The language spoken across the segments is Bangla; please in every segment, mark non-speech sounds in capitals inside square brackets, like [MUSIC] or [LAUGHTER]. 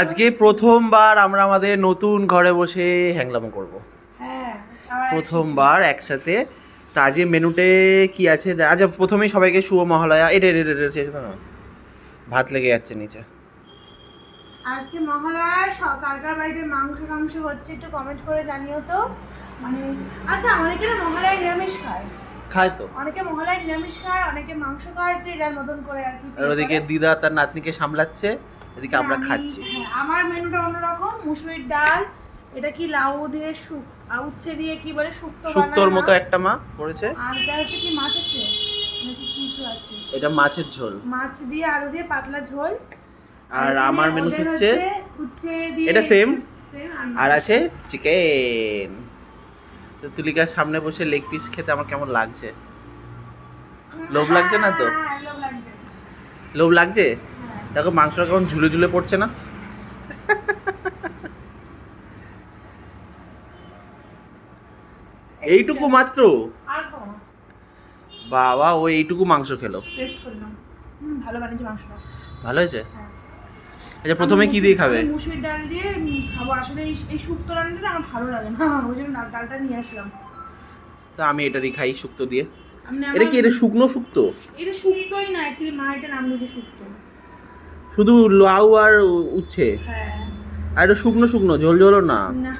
আজকে প্রথমবার আমরা আমাদের নতুন ঘরে বসে হ্যাংলাম করব। হ্যাঁ প্রথমবার একসাথে। তা আজকে মেনুতে কি আছে? আচ্ছা প্রথমেই সবাইকে শুভ মহালয়া। এটা এটা এটা চেয়েছে না ভাত লেগে যাচ্ছে নিচে। আজকে মহালয়ার কার কার বাড়িতে মাংস মাংস হচ্ছে। একটু কমেন্ট করে জানিও তো। মানে আচ্ছা অনেকে না মহালয়ায় নিরামিষ খায়। খায় তো। অনেকে মহালয়ায় নিরামিষ খায় অনেকে মাংস খায় যে যার মতন করে আর কি। ওদিকে দিদা তার নাতনিকে সামলাচ্ছে। এদিকে আমরা খাচ্ছি। হ্যাঁ, আমার মেনুটা অন্যরকম মুসুরির ডাল এটা কি লাউ দিয়ে শুক উচ্ছে দিয়ে কি বলে শুক্তো শুক্তোর মতো একটা মা করেছে আর এটা হচ্ছে কি মাছ আছে নাকি কিছু আছে? এটা মাছের ঝোল। মাছ দিয়ে আলু দিয়ে পাতলা ঝোল। আর আমার মেনু হচ্ছে উচ্ছে দিয়ে এটা। Same, আর আছে চিকেন তো তুলিকার সামনে বসে লেগ পিস খেতে আমার কেমন লাগছে? লোভ লাগছে না তো? হ্যাঁ, লোভ লাগছে। লোভ লাগছে? হ্যাঁ। দেখো মাংসটা কেমন ঝুলে ঝুলে পড়ছে না। এইটুকু মাত্র? বাবা ও এইটুকু মাংস খেলো। ভালো বানিয়েছে মাংসটা। ভালো হয়েছে? হ্যাঁ। আচ্ছা প্রথমে কি দিয়ে খাবে? আমি মুসুরির ডাল দিয়ে খাব। আসলে এই এই শুক্তো রান্নাটা আমার ভালো লাগে না। [LAUGHS] ওই জন্য ডালটা নিয়ে আসলাম। তো আমি এটা দিয়ে খাই শুক্তো দিয়ে। এটা কি এটা শুকনো শুক্তো? এটা শুক্তোই না অ্যাকচুয়ালি মা এটা নাম দিয়েছে শুক্তো। শুধু লাউ আর উচ্ছে? হ্যাঁ। আর এটা শুকনো শুকনো ঝোল ঝোলও না? না।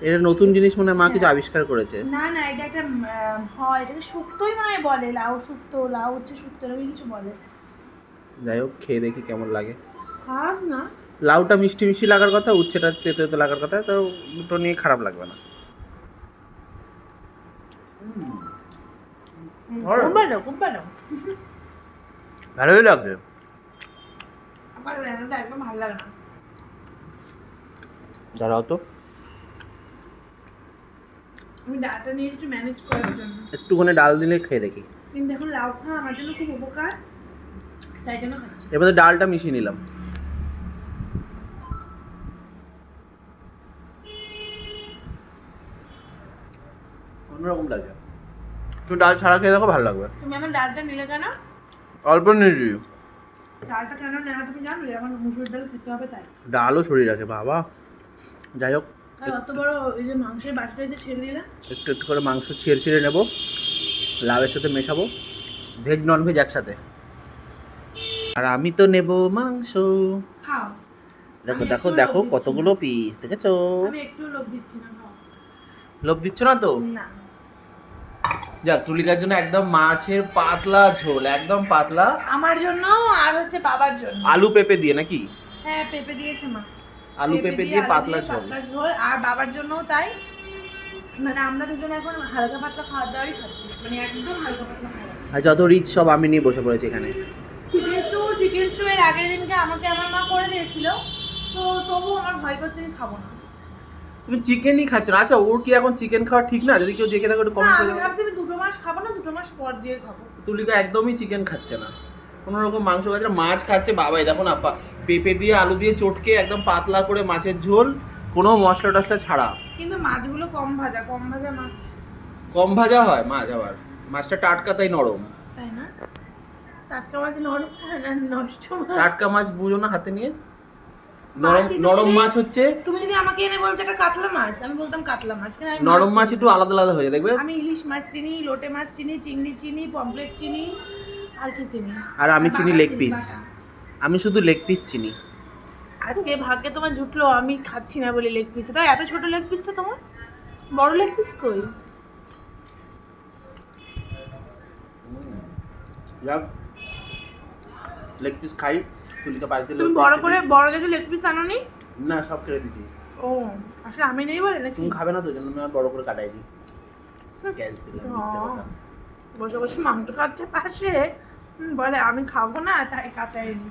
এটা নতুন জিনিস মনে হয় মা কিছু আবিষ্কার করেছে? না না এটা একটা হয় এটাকে শুক্তোই মানে বলে লাউ শুক্তো লাউ হচ্ছে শুক্তো এরকম কিছু বলে। যাই হোক খেয়ে দেখি কেমন লাগে। খারাপ না। লাউটা মিষ্টি মিষ্টি লাগার কথা উচ্ছেটা তেতো তেতো লাগার কথা তো দুটো নিয়ে খারাপ লাগবে না। ভালো। ভালোই লাগছে। আমার রান্নাটা একদম ভালো লাগে না দাঁড়াও তো। আমি ডালটা নিয়ে একটু ম্যানেজ করার জন্য। একটুখানি ডাল দিলে খেয়ে দেখি। কিন্তু এখন লাউ খাওয়া আমার জন্য খুব উপকার তাই জন্য খাচ্ছি। এবারে ডালটা মিশিয়ে নিলাম। অন্যরকম লাগে। তুমি ডাল ছাড়া খেয়ে দেখো ভালো লাগবে। তুমি আমার ডালটা নিলে কেন? অল্প নিয়েছি ডালটা কেন নেওয়া তুমি জানো? আমার মুসুর ডাল খেতে হবে তাই। ডালও শরীর রাখে বাবা। যাই হোক অত বড় ওই যে মাংসের বাটিটা যে ছেড়ে দিলে একটু একটু করে মাংস ছিঁড়ে ছিঁড়ে নেব। লাউয়ের সাথে মেশাবো। ভেজ নন ভেজ একসাথে। আর আমি তো নেব মাংস। খাও। দেখো দেখো দেখো কতগুলো পিস দেখেছ? আমি একটু লোভ দিচ্ছি না লোভ দিচ্ছ না তো? না। যাক তুলিকার জন্য একদম মাছের পাতলা ঝোল একদম পাতলা। আমার জন্য আর হচ্ছে বাবার জন্য। আলু পেঁপে দিয়ে নাকি? হ্যাঁ পেঁপে দিয়েছে মা। আলু পেঁপে দিয়ে পাতলা ঝোল। আর বাবার জন্যও তাই। মানে আমরা দুজন এখন হালকা পাতলা খাওয়ার দাওয়ারই খাচ্ছি। মানে একদম হালকা পাতলা খাওয়া আর যত রিচ সব আমি নিয়ে বসে পড়েছি এখানে। চিকেন স্টু চিকেন স্টু এর আগের দিনকে আমাকে আমার মা করে দিয়েছিল। তো তবুও আমার ভয় করছে আমি খাব না। তুমি চিকেনই খাচ্ছ না। আচ্ছা ওর কি এখন চিকেন খাওয়া ঠিক না? যদি কেউ দেখে থাকো একটু কমেন্ট আমি করে ভাবছি আমি দুটো মাস খাব না দুটো মাস পর দিয়ে খাব। তুলিকা একদমই চিকেন খাচ্ছে না। কোনো রকম মাংস খাচ্ছে মাছ খাচ্ছে বাবাই। দেখো না পেঁপে দিয়ে আলু দিয়ে চটকে একদম পাতলা করে মাছের ঝোল কোনো মশলা টশলা ছাড়া। কিন্তু মাছগুলো কম ভাজা কম ভাজা মাছ। কম ভাজা হয় মাছ আবার। মাছটা টাটকা তাই নরম। তাই না? টাটকা মাছ নরম হয় না নষ্ট টাটকা মাছ বুঝো না হাতে নিয়ে। নরম মাছ হচ্ছে তুমি যদি আমাকে এনে বলতে এটা কাতলা মাছ আমি বলতাম কাতলা মাছ নরম মাছ একটু আলাদা আলাদা হয়ে দেখবে? আমি ইলিশ মাছ চিনি লোটে মাছ চিনি চিংড়ি চিনি পমপ্লেট চিনি আর কি চিনি? আর আমি চিনি লেগ পিস আমি শুধু লেগ পিস চিনি। আজকে ভাগ্যে তোমার জুটলো আমি খাচ্ছি না বলে লেগ পিস তাই এত ছোট লেগ পিসটা তোমার? বড় লেগ পিস কই? লেগ পিস খাই। তুলিকা পাইতে তুমি বড় করে বড় দেখে লেগ পিস আনোনি? না সব কেটে দিছি ও আসলে আমি নেই বলে নাকি? তুমি খাবে না তো জন্য আমি বড় করে কাটাই দিই। গ্যাস দিলাম। বসে বসে মাংস খাচ্ছে পাশে। বলে আমি খাব না তাই কাটাই নি